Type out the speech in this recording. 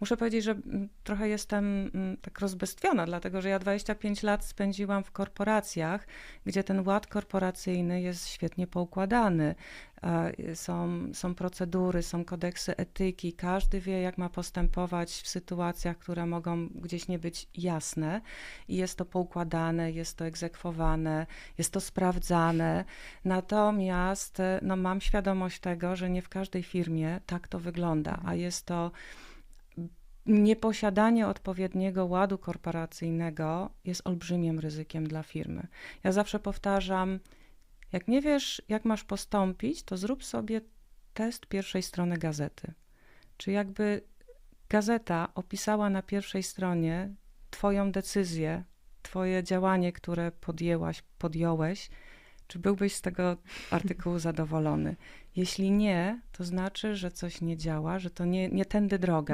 Muszę powiedzieć, że mm, trochę jestem mm, tak rozbestwiona, dlatego że ja 25 lat spędziłam w korporacjach, gdzie ten ład korporacyjny jest świetnie poukładany. E, Są, są procedury, są kodeksy etyki, każdy wie, jak ma postępować w sytuacjach, które mogą gdzieś nie być jasne, i jest to poukładane, jest to egzekwowane, jest to sprawdzane. Natomiast e, no, mam świadomość tego, że nie w każdej firmie tak to wygląda, a jest to nieposiadanie odpowiedniego ładu korporacyjnego jest olbrzymim ryzykiem dla firmy. Ja zawsze powtarzam, jak nie wiesz, jak masz postąpić, to zrób sobie test pierwszej strony gazety. Czy jakby gazeta opisała na pierwszej stronie Twoją decyzję, Twoje działanie, które podjęłaś, podjąłeś, czy byłbyś z tego artykułu zadowolony? Jeśli nie, to znaczy, że coś nie działa, że to nie, nie tędy droga.